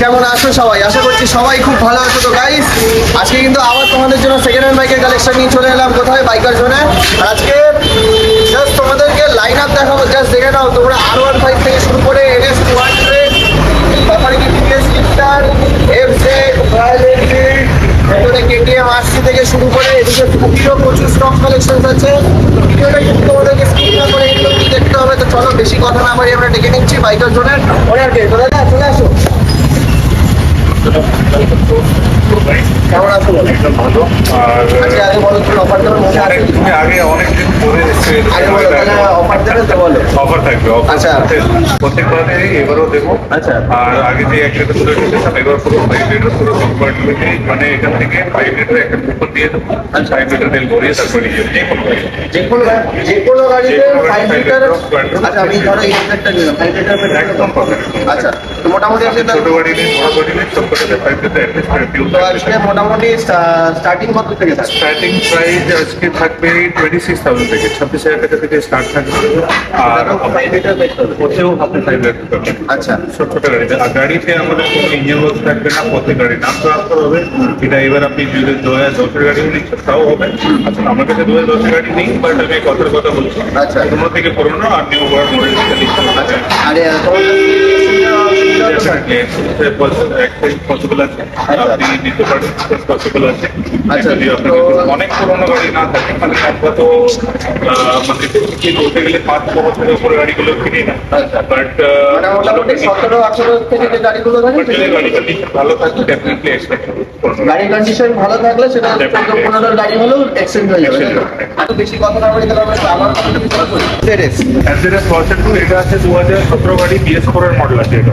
কেমন আছো সবাই? আশা করছি সবাই খুব ভালো আছো তো গাইস আজকে কিন্তু আবার তোমাদের জন্য সেকেন্ড হ্যান্ড বাইকের কালেকশন নিয়ে চলে এলাম কোথায়? বাইকার জোনে আজকে জাস্ট তোমাদেরকে লাইন আপ দেখাবো। জাস্ট দেখে নাও, তোমরা আর ওয়ান ফাইভ থেকে শুরু করে কেটিএম আরসি থেকে শুরু করে প্রচুর স্টক আছে। কিন্তু স্কিপ না করে এগুলো দেখতে হবে। তো চলো, বেশি কথা না বাড়ি আমরা ডেকে নিচ্ছি বাইকার জোনের চলে যা চলে আসো কেমন আছো একদম ভালো আর আগে বলো তুমি অফার দেওয়ার মধ্যে আছে অনেক- তুমি আগে আগে বলো অফার দেবে তো বলো অফার থাকবে আচ্ছা। প্রত্যেকবারে এবারও দেবো আচ্ছা। আর আগে যে এক লিটার দুটো লিটার এবার পুরো ফাইভ লিটার পুরো কম্পার্টমেন্টে মানে এখান থেকে ফাইভ লিটার একটা কুপন দিয়ে দেবো আচ্ছা। ফাইভ লিটার তেল ভরিয়ে তারপরে নিয়ে যাব। যে কোনো যে কোনো যে কোনো গাড়িতে যে কোনো গাড়ি ফাইভ লিটার আচ্ছা আমি ধরো এই একটা নিলাম ফাইভ লিটার একদম পাবে আচ্ছা তো মোটামুটি আছে ছোট গাড়ি নেই বড় গাড়ি নেই সব ফাইভ লিটার অ্যাটলিস্ট তো আজকে মোটামুটি স্টার্টিং কত থেকে স্টার্টিং প্রাইস আজকে থাকবে টোয়েন্টি সিক্স থাউজেন্ড থেকে ছাব্বিশ হাজার টাকা থেকে স্টার্ট থাকবে। আর লিটার ওতেও আপনি ফাইভ পাবেন। আচ্ছা। ছোট ছোট গাড়িতে। আর গাড়িতে আমাদের কোনো ইঞ্জিন ওয়ার্ক থাকবে না প্রত্যেক গাড়ির নাম ট্রান্সফার হবে। এটা এবার আপনি যদি দু হাজার দশের গাড়িও নিচ্ছেন তাও হবে। আচ্ছা আমার কাছে দু হাজার দশের গাড়ি নেই বাট আমি কথার কথা বলছি। আচ্ছা। পুরোনো থেকে পুরোনো আর নিউ ওয়ার্ক মডেল থেকে নিচ্ছেন আচ্ছা। আরে তোমার পসিবল আছে। আপনি নিতে পসিবল আছে আচ্ছা, যদি আপনার অনেক পুরোনো গাড়ি না থাকে মানে আমরা তো মানে কি বলতে গেলে পাঁচ ছ বছরের উপরে গাড়িগুলো কিনি না। বাট মোটামুটি সতেরো আঠারো থেকে যে গাড়িগুলো থাকে গাড়ি কন্ডিশন ভালো থাকে ডেফিনেটলি গাড়ির কন্ডিশন ভালো থাকলে সেটা চোদ্দ পনেরো গাড়ি হলেও এক্সচেঞ্জ হয়ে যাবে। আর বেশি কথা না বলি তাহলে আমরা এটা আছে দু হাজার সতেরো গাড়ি বিএস ফোর এর মডেল আছে এটা।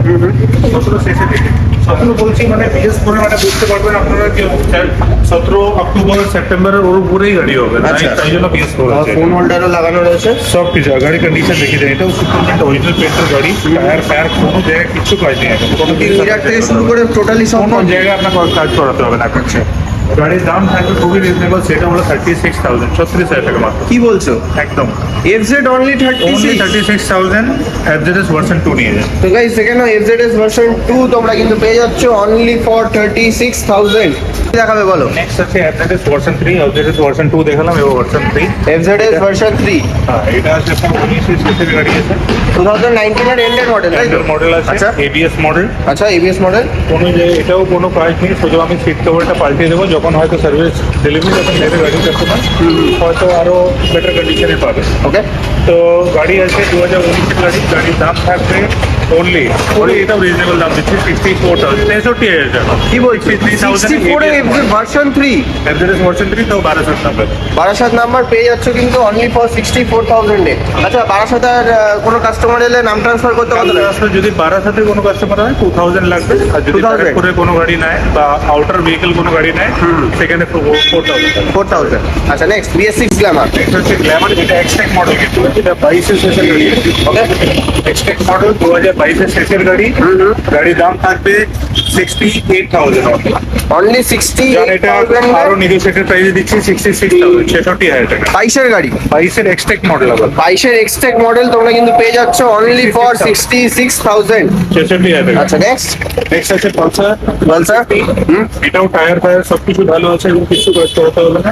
সতেরো শেষে থেকে সতেরো বলছি মানে বিএস করে মানে বুঝতে পারবেন আপনারা কি সতেরো অক্টোবর সেপ্টেম্বরের ওর উপরেই গাড়ি হবে তাই আচ্ছা। জন্য বিএস করে ফোন হোল্ডারও লাগানো রয়েছে। সব কিছু গাড়ি কন্ডিশন দেখে যায় এটাও সুপারমেন্ট অরিজিনাল পেট্রোল গাড়ি টায়ার ফায়ার কোনো জায়গায় কিছু কাজ নেই এখন কোনো থেকে শুরু করে টোটালি সব কোনো জায়গায় আপনাকে কাজ করাতে হবে না আপনাকে গাড়ির দাম থাকবে খুবই রিজনেবল সেটা হলো থার্টি সিক্স থাউজেন্ড ছত্রিশ হাজার টাকা মাত্র। কি বলছো? একদম। FZ only thirty only thirty six thousand address version two নিয়ে যান তো গাইস সেখানে এফজেডএস ভার্সন টু তোমরা কিন্তু পেয়ে যাচ্ছ only for thirty six thousand দেখাবে বলো? নেক্সট আছে address version three address version two দেখালাম এবার version three FZS version three হ্যাঁ এটা আছে উনিশের শেষের গাড়ি আছে। টু থাউজেন্ড নাইনটিনের এন্ডের মডেল মডেল আছে আচ্ছা। এবিএস মডেল আচ্ছা এবিএস মডেল কোনো যে এটাও কোনো কাজ নেই শুধু আমি সিট কভারটা পাল্টে দেবো যখন হয়তো সার্ভিস ডেলিভারি যখন নেবে গাড়ি কাস্টমার হয়তো আরও বেটার কন্ডিশনে পাবে। ওকে তো গাড়ি আছে দু হাজার উনিশের গাড়ি গাড়ির দাম থাকবে ওনলি only এটা রিজনেবল দাম দিচ্ছে 64000 63000 কি বলছিস? 64 এর version three average version three তো 1200 নাম্বার 1200 নাম্বার পেয়ে যাচ্ছ কিন্তু অনলি ফর ফোর এ। আচ্ছা 1200 এর কোনো কাস্টমার এলে নাম ট্রান্সফার করতে পারবে যদি 1200 এর কোনো কাস্টমার হয় 2000 লাগবে। আর যদি করে কোনো গাড়ি নেয় বা আউটার ভেহিকেল কোনো গাড়ি নেয় সেখানে 4000 4000 আচ্ছা next BS6 Glamour BS6 Glamour যেটা এক্সটেক মডেল কিন্তু। এটা 22 সেশন গাড়ি। ওকে এক্সটেক মডেল 2000 पैसे गाडी गाडी दाम टाकते অনলি সিক্সটি আরও নেগোসিয়েটেড প্রাইসে দিচ্ছি সিক্সটি সিক্স থাউজেন্ড ছেষট্টি হাজার টাকা। বাইশের গাড়ি? বাইশের এক্সটেক মডেল আবার। বাইশের এক্সটেক মডেল তোমরা কিন্তু পেয়ে যাচ্ছ only for sixty six thousand ছেষট্টি হাজার টাকা। আচ্ছা নেক্সট নেক্সট আছে পালসার পালসার হুম। এটাও টায়ার ফায়ার সবকিছু ভালো আছে এবং কিছু কাজ করতে হবে না।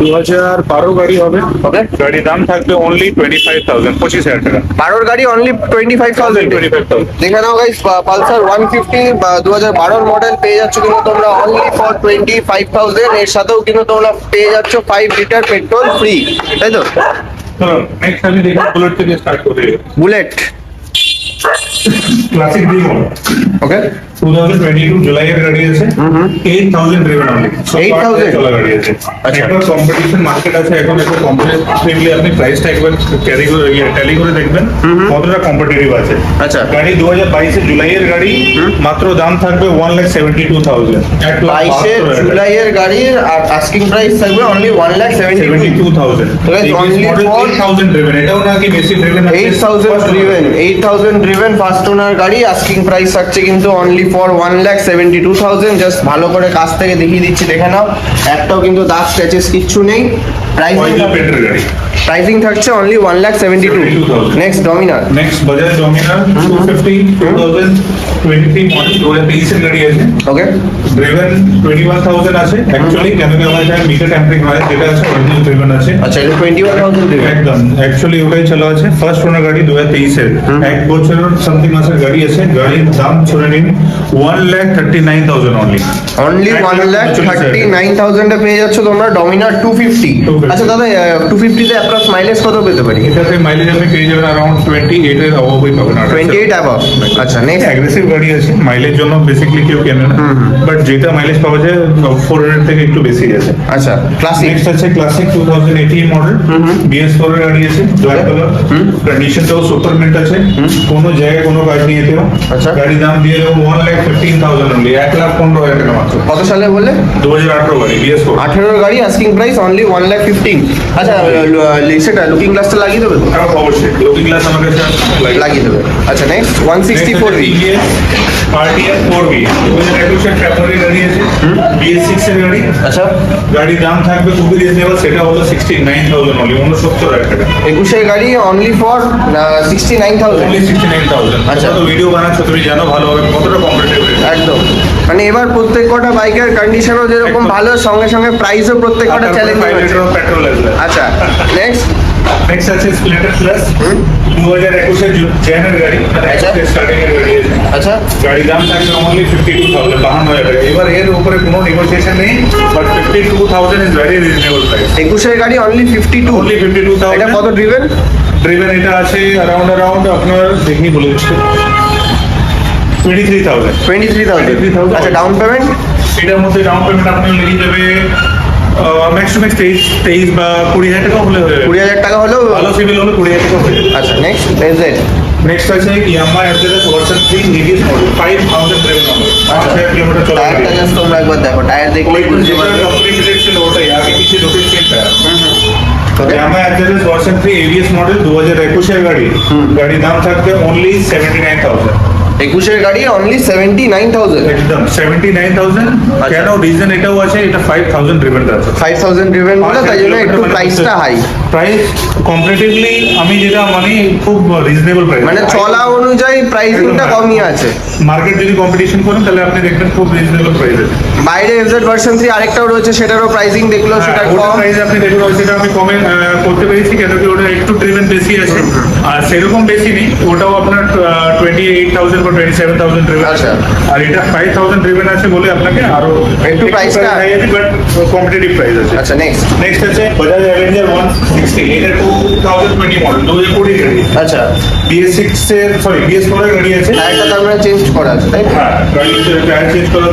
দু হাজার বারো গাড়ি হবে. গাড়ির দাম থাকবে অনলি টোয়েন্টি ফাইভ থাউজেন্ড পঁচিশ হাজার টাকা। বারোর গাড়ি only twenty five thousand twenty five thousand দেখে নাও গাইস পালসার ওয়ান ফিফটি দু হাজার বারোর মডেল পেয়ে যাচ্ছ কিন্তু তোমরা only for twenty five thousand এর সাথেও কিন্তু তোমরা পেয়ে যাচ্ছ ফাইভ লিটার পেট্রোল ফ্রি তাই তো? বুলেট থেকে স্টার্ট করি Bullet classic demo okay two thousand twenty two জুলাইয়ের গাড়ি আছে এইট থাউজেন্ড ড্রিভেন অনলি 8,000 চলা গাড়ি আছে আচ্ছা। একটা কম্পিটিশন মার্কেট আছে এখন একটা কম্পিটিটিভলি আপনি প্রাইসটা একবার ক্যারি করে ট্যালি করে দেখবেন কতটা কম্পিটিটিভ আছে। আচ্ছা। গাড়ি দু হাজার বাইশে জুলাইয়ের গাড়ি মাত্র দাম থাকবে one lakh seventy two thousand এক লাখ বাইশে জুলাইয়ের গাড়ির আর আস্কিং প্রাইস থাকবে only one lakh seventy seventy two thousand তো guys, only for- thousand driven এটাও নাকি বেশি driven eight thousand driven eight thousand driven first owner গাড়ি আস্কিং প্রাইস থাকছে কিন্তু only for one lakh seventy two thousand just ভালো করে কাছ থেকে দেখিয়ে দিচ্ছি, দেখে নাও। একটাও কিন্তু দাগ স্ক্র্যাচেস কিচ্ছু নেই। প্রাইসিং থাকছে only one lakh seventy two 72,000 next Dominar next Bajaj Dominar two fifty two thousand twenty model দু হাজার তেইশের গাড়ি আছে okay driven twenty one thousand আছে. অ্যাকচুয়ালি কেন কি আমার এখানে মিটার ট্যাম্পারিং হয় যেটা আছে অরিজিনাল ড্রিভেন আছে. আচ্ছা এটা টোয়েন্টি ওয়ান থাউজেন্ড একদম। অ্যাকচুয়ালি ওটাই চালু আছে। ফার্স্ট ওনার গাড়ি দু হাজার তেইশের এক বছরের সামথিং মাসের গাড়ি আছে। গাড়ির দাম শুনে নিন one lakh thirty nine thousand only only one lakh thirty nine থাউজেন্ডে পেয়ে যাচ্ছ তোমরা ডমিনার টু ফিফটি 250 আচ্ছা দাদা টু ফিফটিতে অ্যাপ্রক্স মাইলেজ কত পেতে পারি? এটাতে মাইলেজ আপনি পেয়ে যাবেন অ্যারাউন্ড টোয়েন্টি এইটের অভাবই পাবেন টোয়েন্টি এইট অ্যাবাভ আচ্ছা নেক্সট অ্যাগ্রেসিভ গাড়ি আছে মাইলেজ জন্য বেসিকলি কেউ কেনে না। বাট যেটা মাইলেজ পাওয়া যায় ফোর হান্ড্রেড থেকে একটু বেশি আছে। আচ্ছা ক্লাসিক নেক্সট আছে classic two thousand eighteen model BS four এর গাড়ি আছে ব্ল্যাক কালার কন্ডিশনটাও সুপার মিন্ট আছে। কোনো জায়গায় কোনো কাজ নিয়ে এতেও আচ্ছা। গাড়ি দাম দিয়ে দেবো one lakh fifteen thousand only এক লাখ পনেরো হাজার টাকা মাত্র। কত সালে বললে? দু হাজার আঠারো গাড়ি বিএস ফোর আঠেরোর গাড়ি asking price only one lakh fifteen আচ্ছা সেটা লুকিং গ্লাসটা লাগিয়ে দেবে তো? অবশ্যই। লুকিং গ্লাস আমাকে লাগিয়ে দেবে আচ্ছা next one sixty four B পার্টিয়ার four B দু হাজার একুশের ফেব্রুয়ারি গাড়ি আছে। বিএস সিক্স এর গাড়ি। আচ্ছা। গাড়ির দাম থাকবে খুবই রিজনেবল সেটা হলো সিক্সটি নাইন থাউজেন্ড অনলি উনসত্তর হাজার টাকা। একুশের গাড়ি only for sixty nine thousand only sixty nine thousand আচ্ছা। আচ্ছা তো ভিডিও বানাচ্ছো তুমি জানো ভালোভাবে কতটা কম্পিটেটিভ একদম। মানে এবার প্রত্যেক কটা বাইকের কন্ডিশনও যেরকম ভালো সঙ্গে সঙ্গে প্রাইসও প্রত্যেক কটা চ্যালেঞ্জ পেট্রোল আসবে আচ্ছা নেক্সট নেক্সট আছে স্প্লেন্ডার প্লাস দু হাজার একুশের জেনের গাড়ি আচ্ছা। স্টার্টিং এর গাড়ি আছে। আচ্ছা। গাড়ির দাম থাকবে অনলি ফিফটি টু থাউজেন্ড বাহান্ন হাজার টাকা এবার এর উপরে কোনো নেগোসিয়েশন নেই but fifty two thousand is very reasonable price একুশের গাড়ি only fifty two only fifty two এটা কত ড্রিভেন ড্রিভেন এটা আছে অ্যারাউন্ড অ্যারাউন্ড আপনার দেখি বলে দিচ্ছি। Twenty three thousand twenty three thousand 23,000 আচ্ছা ডাউন পেমেন্ট এটার মধ্যে ডাউন পেমেন্ট আপনার লেগে যাবে ম্যাক্স টু ম্যাক্স তেইশ তেইশ বা কুড়ি হাজার টাকা হলে কুড়ি হাজার টাকা হলেও ভালো সিভিল হলে কুড়ি হাজার টাকা আচ্ছা নেক্সট নেক্সট আছে ইয়ামাহা এফজেডএস ভার্সন 3 নিভিস মডেল 5000 প্রেম নম্বর 5000 কিলোমিটার চলা টায়ারটা জাস্ট তোমরা একবার দেখো টায়ার দেখলে বুঝতে পারবে। কমপ্লিটেড ছিল ওটাই আগে পিছে রোটেট চেঞ্জ টায়ার তো Yamaha FZS version 3 ABS model 2021 এর গাড়ি। গাড়ির দাম থাকবে অনলি 79000 একুশের গাড়ি অনলি সেভেন্টি নাইন থাউজেন্ড একদম সেভেন্টি নাইন থাউজেন্ড কেন? রিজন এটাও আছে এটা ফাইভ থাউজেন্ড রিভেন্ট আছে। ফাইভ থাউজেন্ড রিভেন্ট তাই জন্য একটু প্রাইসটা হাই প্রাইস কম্পারেটিভলি আমি যেটা মানে খুব রিজনেবল প্রাইস মানে চলা অনুযায়ী প্রাইসিংটা কমই আছে। মার্কেট যদি কম্পিটিশন করেন তাহলে আপনি দেখবেন খুব রিজনেবল প্রাইস আছে। বাইরে এফজেড ভার্সন থ্রি আরেকটাও রয়েছে সেটারও প্রাইসিং দেখল সেটা হ্যাঁ, কম। প্রাইস আপনি দেখুন সেটা আমি কমে করতে পেরেছি কেন কি ওটা একটু ড্রিভেন বেশি আছে। আর সেরকম বেশি নেই ওটাও আপনার টোয়েন্টি এইট থাউজেন্ড বা টোয়েন্টি সেভেন থাউজেন্ড ড্রিভেন আছে। আচ্ছা। আর এটা ফাইভ থাউজেন্ড ড্রিভেন আছে বলে আপনাকে আরও একটু price টা- হাই আছে বাট কম্পিটিটিভ প্রাইস আছে। আচ্ছা নেক্সট নেক্সট আছে বাজাজ অ্যাভেঞ্জার ওয়ান সিক্সটি এটা টু থাউজেন্ড টোয়েন্টি মডেল দু হাজার কুড়ি গাড়ি। আচ্ছা। বিএস সিক্স এর সরি বিএস ফোর এর গাড়ি আছে। টায়ারটা তার মানে চেঞ্জ করা আছে তাই হ্যাঁ গাড়ি টায়ার চেঞ্জ করা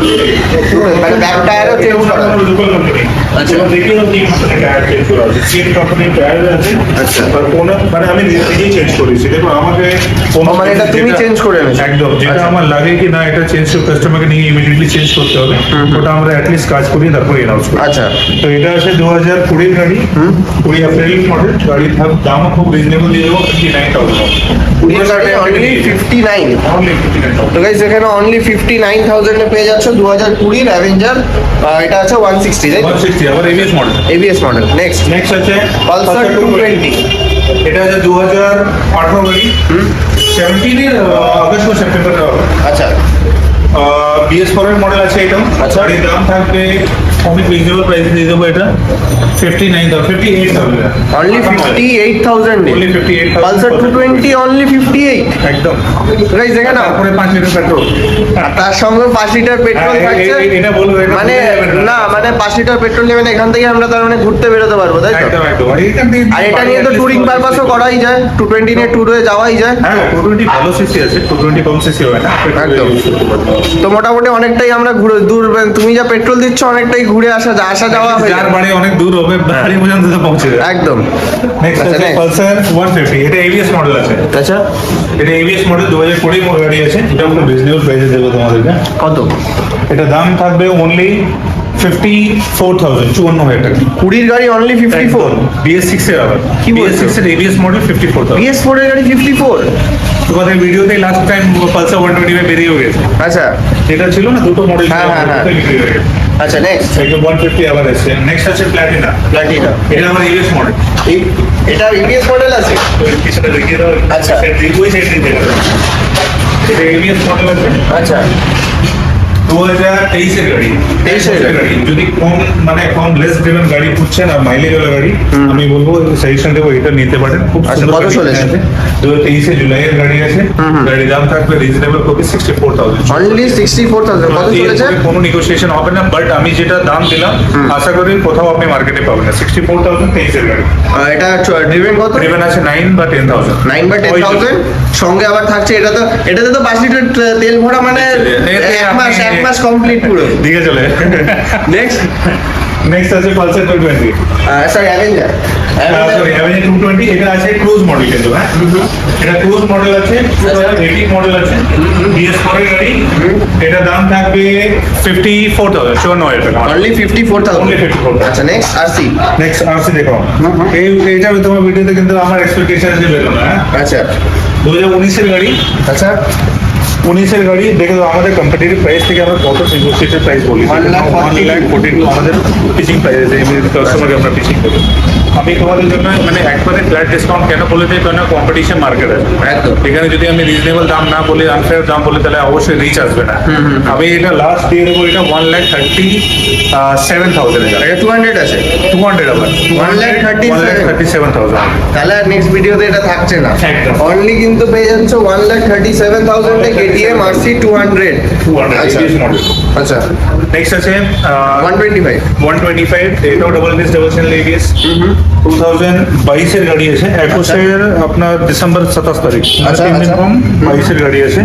মানে ব্যাক টায়ারও চেঞ্জ করা আছে। লোকাল কোম্পানি আচ্ছা। আচ্ছা দেখি না তিন টায়ার চেঞ্জ করা আছে। তিন কোম্পানির টায়ার আছে। আচ্ছা। আর কোনো মানে আমি নিজেই চেঞ্জ করেছি। দেখো আমাকে কোনো মানে এটা তুমি যেটা- করে এনেছো? একদম যেটা। আমার লাগে কি না এটা চেঞ্জ কাস্টমারকে নিয়ে ইমিডিয়েটলি চেঞ্জ করতে হবে। ওটা আমরা অ্যাটলিস্ট কাজ করি তারপর এনাউন্স করি। আচ্ছা। তো এটা আছে দু হাজার কুড়ির গাড়ি। কুড়ি এপ্রিল মডেল গাড়ির দাম- দামও খুব রিজনেবল দিয়ে দেবো fifty nine thousand only fifty nine তো গাইস এখানে অনলি ফিফটি নাইন থাউজেন্ডে পেয়ে যাচ্ছ দু হাজার কুড়ির অ্যাভেঞ্জার এটা আছে ওয়ান সিক্সটি তাই ওয়ান সিক্সটি আবার ABS model ABS model next next আছে পালসার টু টোয়েন্টি এটা আছে দু হাজার আঠারো গাড়ি সেভেন্টিনের আগস্ট বা সেপ্টেম্বর আচ্ছা। বিএস ফোরের মডেল আছে এটা। আচ্ছা। গাড়ির দাম থাকবে অনেক রিজনেবল প্রাইস দিয়ে দেবো এটা। Fifty nine fifty eight thousand only fifty eight thousand Only 58,000 Pulsar two twenty only fifty eight একদম। গাইস দেখে না তারপরে পাঁচ লিটার পেট্রোল তার সঙ্গে পাঁচ লিটার পেট্রোল হ্যাঁ, থাকছে। এটা বলব, মানে না। মানে পাঁচ লিটার পেট্রোল নেবেন এখান থেকে আমরা তার মানে ঘুরতে বেরোতে পারব তাই তো? আর এটা নিয়ে তো টুরিং পারপাসও করাই যায় টু টোয়েন্টি নিয়ে ট্যুরে যাওয়াই যায়। হ্যাঁ টু টোয়েন্টি ভালো সিসি আছে টু টোয়েন্টি কম সিসি হয় না। একদম। তো মোটামুটি অনেকটাই আমরা ঘুরে দূর তুমি যা পেট্রোল দিচ্ছ অনেকটাই ঘুরে আসা যা- আসা যাওয়া হয়ে যার বাড়ি অনেক দূর হবে বাড়ি পর্যন্ত তো পৌঁছে যাবে। একদম। নেক্সট আচ্ছা, আছে পালসার ওয়ান ফিফটি এটা এবিএস মডেল আছে। আচ্ছা। এটা এবিএস মডেল দু হাজার কুড়ি গাড়ি আছে এটা খুব রিজনেবল প্রাইসে দেবো তোমাদেরকে। কত? এটা দাম থাকবে অনলি ফিফটি ফোর থাউজেন্ড চুয়ান্ন হাজার টাকা। কুড়ির গাড়ি only fifty four BS six এর আবার। কি বিএস বলছো? সিক্স এর ABS model fifty four thousand BS four এর গাড়ি ফিফটি ফোর তোমাদের ভিডিওতে last time Pulsar one twenty five বেরিয়ে গেছে। আচ্ছা। যেটা ছিল না দুটো মডেল হ্যাঁ, হ্যাঁ, হ্যাঁ। আচ্ছা নেক্সট ওয়ান ফিফটি আবার আছে। নেক্সট আছে প্ল্যাটিনা প্লাটিনা এটা আমার ইউএস মডেল এটা ইউএস মডেল আছে? তো কিছুটা দেখিয়ে দাও। আচ্ছা। সেট দিয়ে ওই সেট দেখাবে। এটা ইউএস মডেল আছে। আচ্ছা। দু হাজার তেইশের গাড়ি। 23 গাড়ি। যদি কম মানে কম লেস ড্রিভেন গাড়ি খুঁজছেন আর মাইলেজ ওয়ালা গাড়ি আমি বলব সাজেশন দেবো এটা নিতে পারেন। খুব সুন্দর কত আছে। দু হাজার তেইশে জুলাইয়ের গাড়ি আছে। গাড়ির দাম থাকবে রিজনেবল খুবই sixty four thousand only sixty four thousand কত চলেছে কোনো নেগোসিয়েশন হবে না বাট আমি যেটা দাম দিলাম আশা করি কোথাও আপনি মার্কেটে পাবেন না। সিক্সটি ফোর থাউজেন্ড তেইশের গাড়ি। এটা ড্রিভেন কত? ড্রিভেন আছে নাইন বা টেন থাউজেন্ড নাইন বা টেন থাউজেন্ড সঙ্গে আবার থাকছে এটা তো এটাতে তো পাঁচ লিটার তেল ভরা মানে এক মাস এক মাস কমপ্লিট পুরো। দিকে চলে। নেক্সট নেক্সট আছে Pulsar two twenty sir Avenger sorry Avenger two twenty এটা আছে ক্রুজ মডেল কিন্তু হ্যাঁ? এটা ক্রুজ মডেল আছে two thousand eighteen model BS BS ফোরের গাড়ি। এটা দাম থাকবে ফিফটি ফোর থাউজেন্ড চুয়ান্ন হাজার টাকা অনলি ফিফটি ফোর থাউজেন্ড 54,000 আচ্ছা নেক্সট আরসি নেক্সট আসছে দেখো। এই এইটা তোমার ভিডিওতে কিন্তু আমার এক্সপেকটেশন যে বেরো না হ্যাঁ? আচ্ছা। দু হাজার উনিশের গাড়ি। আচ্ছা। উনিশের গাড়ি দেখে তো আমাদের কম্পিটিটিভ প্রাইস থেকে আমরা কত নেগোসিয়েটেড প্রাইস বলি। ওয়ান লাখ টু আমাদের পিচিং প্রাইস কাস্টমারকে আমরা পিচিং করি। আমি তোমাদের জন্য মানে একবারে ফ্ল্যাট ডিসকাউন্ট কেন বলে দিই? কেন কম্পিটিশন মার্কেট আছে একদম। এখানে যদি আমি রিজনেবল দাম না বলি আনফেয়ার দাম বলি তাহলে অবশ্যই রিচ আসবে না। আমি এটা লাস্ট দিয়ে দেবো এটা one lakh thirty seven thousand এটা টু হান্ড্রেড আছে। টু হান্ড্রেড আবার। One lakh seven। Thirty seven thousand তাহলে আর নেক্সট ভিডিওতে এটা থাকছে না। অনলি কিন্তু পেয়ে যাচ্ছ one lakh thirty seven থাউজেন্ডে KTM RC two hundred two hundred আচ্ছা। আচ্ছা নেক্সট আছে one twenty five one twenty five এটাও double disc double channel ABS two thousand বাইশের গাড়ি আছে একুশের আপনার ডিসেম্বর সাতাশ তারিখ। আচ্ছা, আচ্ছা। কম বাইশের গাড়ি আছে।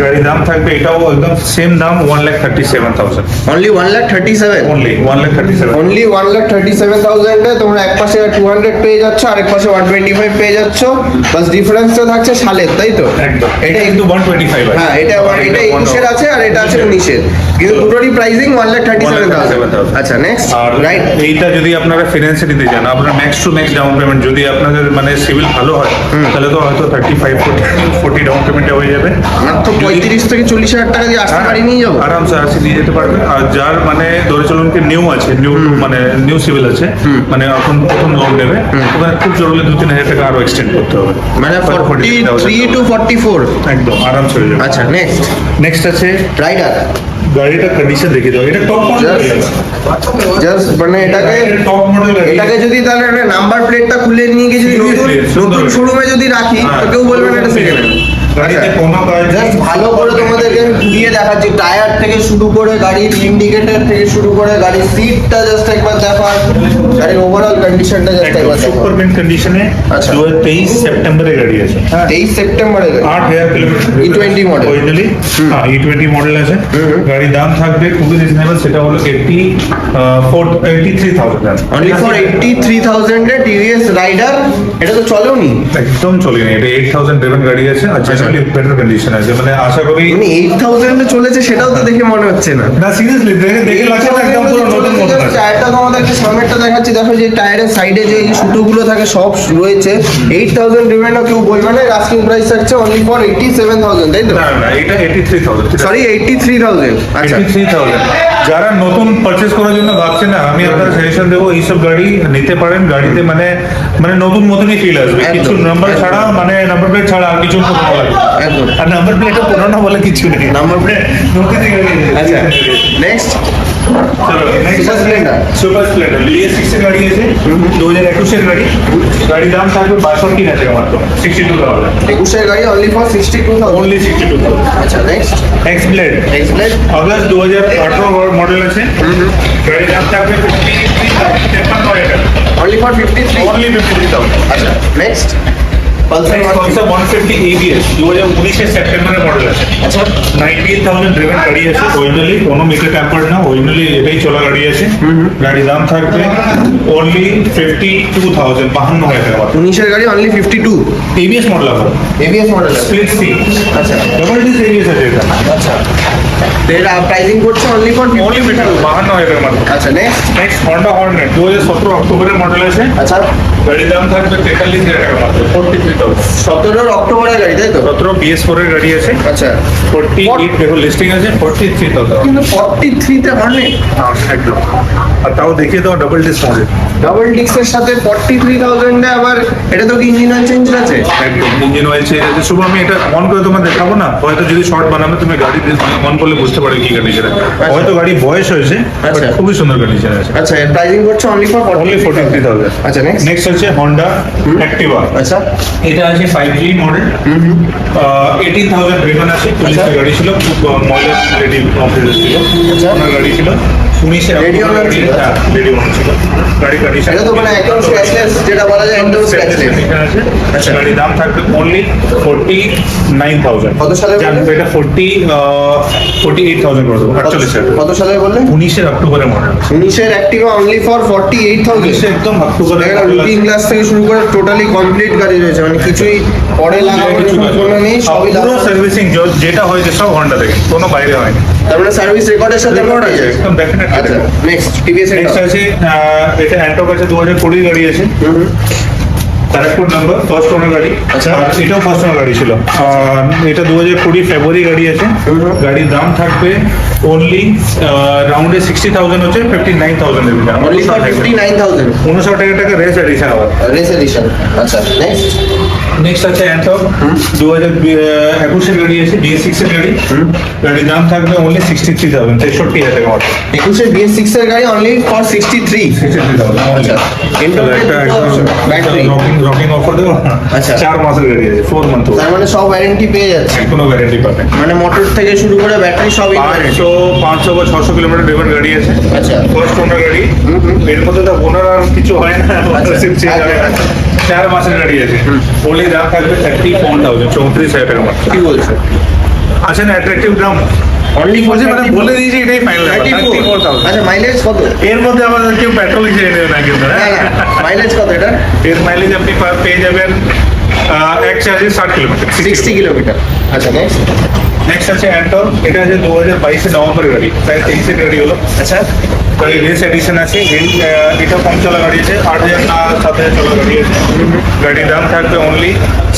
গাড়ির দাম থাকবে এটাও একদম সেম দাম one lakh thirty seven thousand only one lakh thirty seven only one lakh thirty seven only one lakh thirty seven থাউজেন্ডে তোমরা এক পাশে টু হান্ড্রেড পেয়ে যাচ্ছ আরেক পাশে ওয়ান টোয়েন্টি ফাইভ পেয়ে যাচ্ছ। বাস ডিফারেন্সটা থাকছে সালের তাই তো? একদম। এটা কিন্তু ওয়ান টোয়েন্টি ফাইভ হ্যাঁ এটা এটা একুশের আছে আর এটা আছে উনিশের। কিন্তু দুটোরই pricing one lakh thirty seven thousand 1,37,000 আচ্ছা নেক্সট আর রাইট এইটা যদি আপনারা ফিনান্সে দিতে চান আপনার max to max down payment যদি আপনাদের মানে সিভিল ভালো হয় তাহলে তো হয়তো থার্টি ফাইভ ফোর্টি ডাউন পেমেন্টে হয়ে যাবে। আমার তো পঁয়ত্রিশ থেকে চল্লিশ হাজার টাকা দিয়ে আসতে পারি নিয়ে যাব। আরামসে আসে নিয়ে যেতে পারবে। আর যার মানে ধরে চলুন কি নিউ আছে নিউ মানে নিউ সিভিল আছে মানে এখন প্রথম লোন নেবে ওখানে খুব জরুরি দু তিন হাজার টাকা আরও এক্সটেন্ড করতে হবে। মানে forty three to forty four একদম আরামসে হয়ে যাবে। আচ্ছা নেক্সট নেক্সট আছে রাইডার গাড়িটা কন্ডিশন দেখে দাও। এটা টপ মডেল জাস্ট মানে এটাকে টপ মডেল এটাকে যদি তাহলে নাম্বার প্লেটটা খুলে নিয়ে গিয়ে যদি নতুন নতুন শোরুমে যদি রাখি তো কেউ বলবে না এটা সেকেন্ড গাড়িতে কোনো কাজ জাস্ট ভালো করে তোমাদেরকে আমি ঘুরিয়ে দেখাচ্ছি। টায়ার থেকে শুরু করে গাড়ির ইন্ডিকেটর থেকে শুরু করে গাড়ির সিটটা জাস্ট একবার দেখো গাড়ির ওভারঅল কন্ডিশনটা জাস্ট একবার দেখো। সুপার মিন্ট কন্ডিশনে আচ্ছা। দু হাজার তেইশ সেপ্টেম্বরে গাড়ি আছে। হ্যাঁ। তেইশ সেপ্টেম্বরে আট হাজার কিলোমিটার E20 model। অরিজিনালি হ্যাঁ ই টোয়েন্টি মডেল আছে। গাড়ির দাম থাকবে খুবই রিজনেবল সেটা হলো eighty four eighty three thousand only for eighty three থাউজেন্ডে TVS Raider এটা তো চলেও নি একদম চলে না এটা এইট থাউজেন্ড ড্রিভেন গাড়ি আছে। আর জেনারেলি বেটার কন্ডিশন আছে। মানে আশা করি মানে এইট থাউজেন্ডে চলেছে সেটাও তো দেখে মনে হচ্ছে না। না সিরিয়াসলি দেখে দেখে লাগছে একদম পুরো নতুন মতন। আছে টায়ারটা তোমাদেরকে সামনেরটা দেখাচ্ছি। দেখো যে টায়ারের সাইডে যে সুতোগুলো থাকে সব রয়েছে। এইট থাউজেন্ড রিমেন্ডও কেউ বলবে না আস্কিং প্রাইস থাকছে only for eighty seven thousand তাই তো? না না এটা eighty three thousand sorry eighty three thousand আচ্ছা। এইটি থ্রি থাউজেন্ড যারা নতুন পারচেস করার জন্য ভাবছে না আমি আপনার সাজেশন দেবো এইসব গাড়ি নিতে পারেন। গাড়িতে মানে মানে নতুন মতনই ফিল আসবে। কিছু নাম্বার ছাড়া মানে নাম্বার প্লেট ছাড়া আর কিছু ভালো লাগবে আর নাম্বার প্লেটটা পুরোনো বলে কিছু নেই। নাম্বার প্লেট নতুন আচ্ছা নেক্সট চলো next Super Splendor। Super Splendor লিএস সিক্সের গাড়ি আছে দু হাজার একুশের গাড়ি গাড়ির দাম থাকবে বাষট্টি হাজার মাত্র সিক্সটি টু থাউজেন্ড একুশের গাড়ি only for sixty two thousand only sixty two thousand আচ্ছা next X Blade X plate August দু হাজার আঠারো মডেল আছে। গাড়ির দাম থাকবে ফিফটি তেপ্পান্ন হাজার টাকা only for fifty three only fifty three thousand আচ্ছা next Pulsar concept one fifty ABS দু হাজার উনিশের সেপ্টেম্বরের মডেল আছে। আচ্ছা। নাইনটি এইট থাউজেন্ড ড্রিভেন গাড়ি আছে অরিজিনালি কোনো মিটার ট্যাম্পার্ড না অরিজিনালি এটাই চলা গাড়ি আছে। গাড়ির দাম থাকবে অনলি ফিফটি টু থাউজেন্ড বাহান্ন হাজার টাকা। উনিশের গাড়ি only fifty two ABS model আবার এবিএস মডেল স্প্লিট সি আচ্ছা। ডবল ডিস এবিএস আছে এটা। আচ্ছা। এর প্রাইসিং করছে অনলি ফর অনলি মিটার বাহান্ন হাজার মাত্র আচ্ছা নেক্সট নেক্সট হন্ডা হর্নেট দু হাজার সতেরো অক্টোবরের মডেল আছে। আচ্ছা। গাড়ির দাম থাকবে তেতাল্লিশ হাজার মাত্র ফোর্টি থ্রি থাউজেন্ড সতেরোর অক্টোবরের গাড়ি তাই তো? সতেরো বিএস ফোর এর গাড়ি আছে। আচ্ছা। ফোর্টি এইট দেখো লিস্টিং আছে ফোর্টি থ্রি থাউজেন্ড কিন্তু ফর্টি থ্রিতে হর্নেট একদম। আর তাও দেখিয়ে দাও ডাবল ডিস মডেল ডাবল ডিক্সের সাথে ফর্টি থ্রি থাউজেন্ডে আবার এটা তো কি ইঞ্জিন অয়েল চেঞ্জ আছে? একদম ইঞ্জিন অয়েল চেঞ্জ আছে। শুভ আমি এটা অন করে তোমার দেখাবো না। হয়তো যদি শর্ট বানাবে তুমি গাড়ি অন করলে বুঝতে পারবে কি কন্ডিশন হয়তো গাড়ি বয়স হয়েছে আচ্ছা। খুবই সুন্দর কন্ডিশন আছে। আচ্ছা এর প্রাইসিং করছে only for only forty three thousand আচ্ছা নেক্সট নেক্সট হচ্ছে হন্ডা অ্যাক্টিভা আচ্ছা। এটা আছে five G model eighteen thousand return আছে। পুলিশের আচ্ছা। গাড়ি ছিল ময়লা রেডি অফিসার ছিল। আচ্ছা। গাড়ি ছিল। উনিশে Ready owner ছিল? রেডি ওনার ছিল। গাড়ি কন্ডিশন এটা তো মানে একদম স্ক্র্যাচলেস যেটা বলা যায় একদম স্ক্র্যাচলেস আছে। আচ্ছা। গাড়ির দাম থাকবে অনলি ফোর্টি নাইন থাউজেন্ড কত সালে বললেন? এটা ফোর্টি ফোর্টি এইট থাউজেন্ড করে দেবো। আটচল্লিশ হাজার। কত সালে বললেন? উনিশের অক্টোবরের মডেল। উনিশের Activa only for forty eight thousand উনিশে একদম অক্টোবরের দেখেন model লুকিং গ্লাস থেকে শুরু করে টোটালি কমপ্লিট গাড়ি রয়েছে। মানে কিছুই পরে লাগানোর কিছু কোনো নেই সবই পুরো সার্ভিসিং যেটা হয়েছে সব হন্ডা থেকে কোনো বাইরে হয়নি। তার মানে সার্ভিস রেকর্ডের সাথে রেকর্ড আছে একদম ডেফিনেটলি আচ্ছা নেক্সট টিভিএস আছে আহ, এটা অ্যান্টক আছে দু হাজার কুড়ি গাড়ি আছে। তারাকপুর নাম্বার ফার্স্ট ওনার গাড়ি। আচ্ছা। আর এটাও ফার্স্ট ওনার গাড়ি ছিল। এটা দু হাজার কুড়ি ফেব্রুয়ারি গাড়ি আছে। গাড়ির দাম থাকবে অনলি রাউন্ডে সিক্সটি থাউজেন্ড হচ্ছে ফিফটি নাইন থাউজেন্ড উনষাট টাকা টাকা রেস এডিশন আবার রেস এডিশন আচ্ছা নেক্সট নেক্সট আছে অ্যান্টক দু হাজার একুশের গাড়ি আছে বিএস সিক্স এর গাড়ি। গাড়ির দাম থাকবে অনলি সিক্সটি থ্রি থাউজেন্ড তেষট্টি হাজার টাকা মতো একুশের বিএস সিক্স এর গাড়ি only for sixty three sixty three. Thousand. Rocking offer দেবো আচ্ছা। চার মাসের গাড়ি আছে ফোর মান্থ তার মানে সব ওয়ারেন্টি পেয়ে যাচ্ছে। কোনো গ্যারেন্টি পাবে মানে মোটর থেকে শুরু করে ব্যাটারি সবই পাঁচশো পাঁচশো বা ছশো কিলোমিটার ড্রাইভার গাড়ি আছে। আচ্ছা। ফার্স্ট ওনার গাড়ি। এর মধ্যে তো ওনার আর কিছু হয় না। আচ্ছা। চার মাসের গাড়ি আছে। ওলি দাম থাকবে থার্টি ফোর থাউজেন্ড চৌত্রিশ হাজার টাকা কি বলছো? আছে না অ্যাট্রাকটিভ দাম। অনলি বলছি মানে বলে দিয়েছি এটাই ফাইনাল আচ্ছা মাইলেজ কত? এর মধ্যে আমাদের কেউ পেট্রোল খেয়ে নেবে না কিন্তু না না মাইলেজ কত এটা? এর মাইলেজ আপনি পেয়ে যাবেন এক চার্জে ষাট কিলোমিটার সিক্সটি কিলোমিটার আচ্ছা নেক্সট নেক্সট আছে অ্যান্টর এটা আছে দু হাজার বাইশে নভেম্বর গাড়ি প্রায় তেইশের গাড়ি হলো। আচ্ছা। রেস এডিশন আছে এটা কম চলা গাড়ি আছে আট হাজার না সাত হাজার চলা গাড়ি আছে। গাড়ির দাম থাকবে অনলি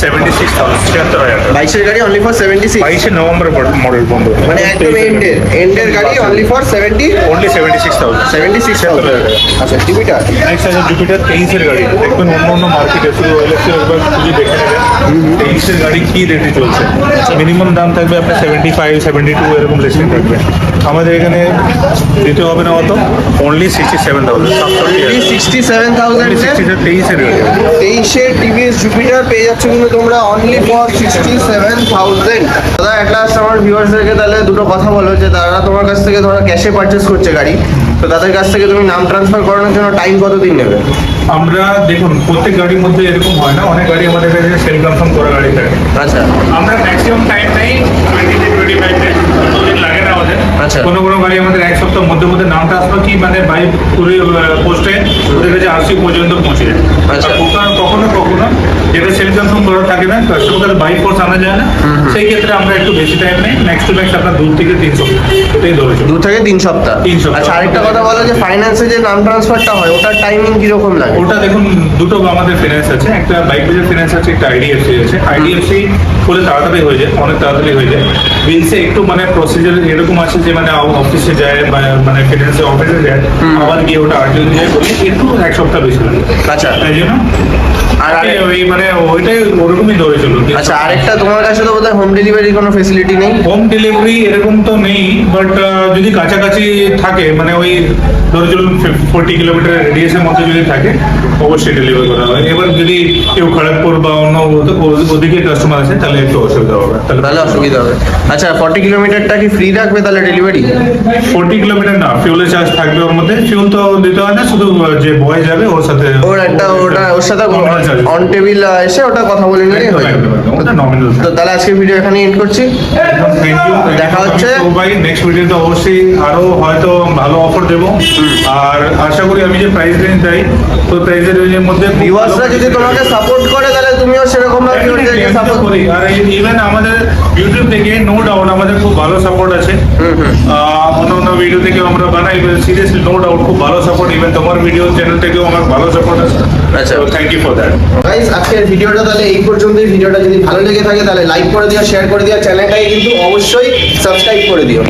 সেভেন্টি সিক্স থাউজেন্ড ছিয়াত্তর হাজার বাইশের গাড়ি অনলি ফর সেভেন্টি সিক্স বাইশে নভেম্বর মডেল বন্ধ মানে একদম এন্ডের এন্ডের গাড়ি only for seventy only seventy six thousand seventy six thousand আচ্ছা টিভিটা নেক্সট আছে জুপিটার তেইশের গাড়ি। দেখবেন অন্য অন্য মার্কেটে শুধু ইলেকট্রিক একবার খুঁজে দেখে নেবেন তেইশের গাড়ি কি রেটে চলছে? মিনিমাম দাম থাকবে আপনার সেভেন্টি ফাইভ সেভেন্টি টু এরকম লিস্টিং থাকবে। আমাদের এখানে দিতে হবে না অত। Only sixty seven thousand sixty seven thousand তেইশের গাড়ি তেইশে টিভিএস জুপিটার পেয়ে যাচ্ছ তোমরা only for sixty seven thousand দাদা অ্যাট লাস্ট আমার ভিউয়ার্সদেরকে তাহলে দুটো কথা বলো যে তারা তোমার কাছ থেকে ধরো ক্যাশে পারচেস করছে গাড়ি। তো তাদের কাছ থেকে তুমি নাম ট্রান্সফার করানোর জন্য টাইম কতদিন নেবে? আমরা দেখুন প্রত্যেক গাড়ির মধ্যে এরকম হয় না অনেক গাড়ি আমাদের কাছে সেল কনফার্ম করা গাড়ি থাকে। আচ্ছা। আমরা ম্যাক্সিমাম টাইম নেই টোয়েন্টি থেকে টোয়েন্টি ফাইভ ডেজ দিন লাগে না আমাদের আচ্ছা। কোনো কোনো গাড়ি আমাদের এক সপ্তাহ মধ্যে মধ্যে নাম ট্রান্সফার কি মানে বাই পোস্টে ওদের কাছে আশি পর্যন্ত পৌঁছে যায়। আচ্ছা। কখনো কখনো যেটা সেল কনফার্ম করা থাকে না কাস্টমার বাই ফোর্স আনা যায় না। সেই ক্ষেত্রে আমরা একটু বেশি টাইম নেই। নেক্সট টু নেক্সট আপনার দু থেকে তিন সপ্তাহ। এটাই ধরেছে। দু থেকে তিন সপ্তাহ? তিন সপ্তাহ। আচ্ছা আরেকটা কথা বলো যে ফাইন্যান্সে যে নাম ট্রান্সফারটা হয় ওটার টাইমিং কীরকম লাগে? ওটা দেখুন দুটো আমাদের ফিনান্স আছে। একটা বাইক বাজার ফিনান্স আছে একটা আইডিএফসি আছে। আইডিএফসি খুলে তাড়াতাড়ি হয়ে যায় অনেক তাড়াতাড়ি হয়ে যায়। বিলসে একটু মানে প্রসিজার এরকম আছে যে মানে অফিসে যায় বা মানে ফিনান্সে অফিসে যায় আবার গিয়ে ওটা আর্টিও দিয়ে বলে একটু এক সপ্তাহ বেশি লাগে। আচ্ছা। তাই জন্য? আর ওই মানে ওইটাই ওরকমই ধরে চলো আচ্ছা আরেকটা তোমার কাছে তো বোধহয় হোম ডেলিভারি কোনো ফেসিলিটি নেই? হোম ডেলিভারি এরকম তো নেই বাট যদি কাছাকাছি থাকে মানে ওই ধরে চলুন ফোর্টি কিলোমিটার রেডিয়াসের মধ্যে যদি থাকে অবশ্যই ডেলিভারি করা হয়। এবার যদি কেউ খড়গপুর বা অন্য ওদ- ওদ- ওদিকে কাস্টমার আছে তাহলে একটু অসুবিধা হবে। তাহলে অসুবিধা হবে। আচ্ছা ফর্টি কিলোমিটারটা কি ফ্রি রাখবে? তাহলে ডেলিভারি ফোর্টি কিলোমিটার না ফিউলের চার্জ থাকবে ওর মধ্যে। ফিউল তো দিতে হয় না শুধু যে বয় যাবে ওর সাথে ওর একটা ওটা ওর সাথে অন টেবিল এসে ওটা কথা বলে নিলেই হয়ে যাবে। তো তাহলে আজকে ভিডিও এখানে এন্ড করছি। দেখা হচ্ছে। ভাই। নেক্সট ভিডিওতে অবশ্যই আরও হয়তো ভালো অফার দেবো। আর আশা করি আমি যে প্রাইস রেঞ্জ দেই তো প্রাইস রেঞ্জের মধ্যে ভিউয়ার্সরা যদি তোমাকে সাপোর্ট করে তাহলে তুমিও সেরকম করি। আর ইভেন আমাদের ইউটিউব থেকে নো ডাউট আমাদের খুব ভালো সাপোর্ট আছে। অন্য ভিডিও থেকে আমরা বানাই সিরিয়াসলি নো ডাউট খুব ভালো সাপোর্ট ইভেন তোমার ভিডিও চ্যানেল থেকেও আমার ভালো সাপোর্ট আছে। আচ্ছা। Thank you for that guys আজকের ভিডিওটা তাহলে এই পর্যন্তই। ভিডিওটা যদি ভালো লেগে থাকে তাহলে লাইক করে দিও শেয়ার করে দিও চ্যানেলটাকে কিন্তু অবশ্যই সাবস্ক্রাইব করে দিও।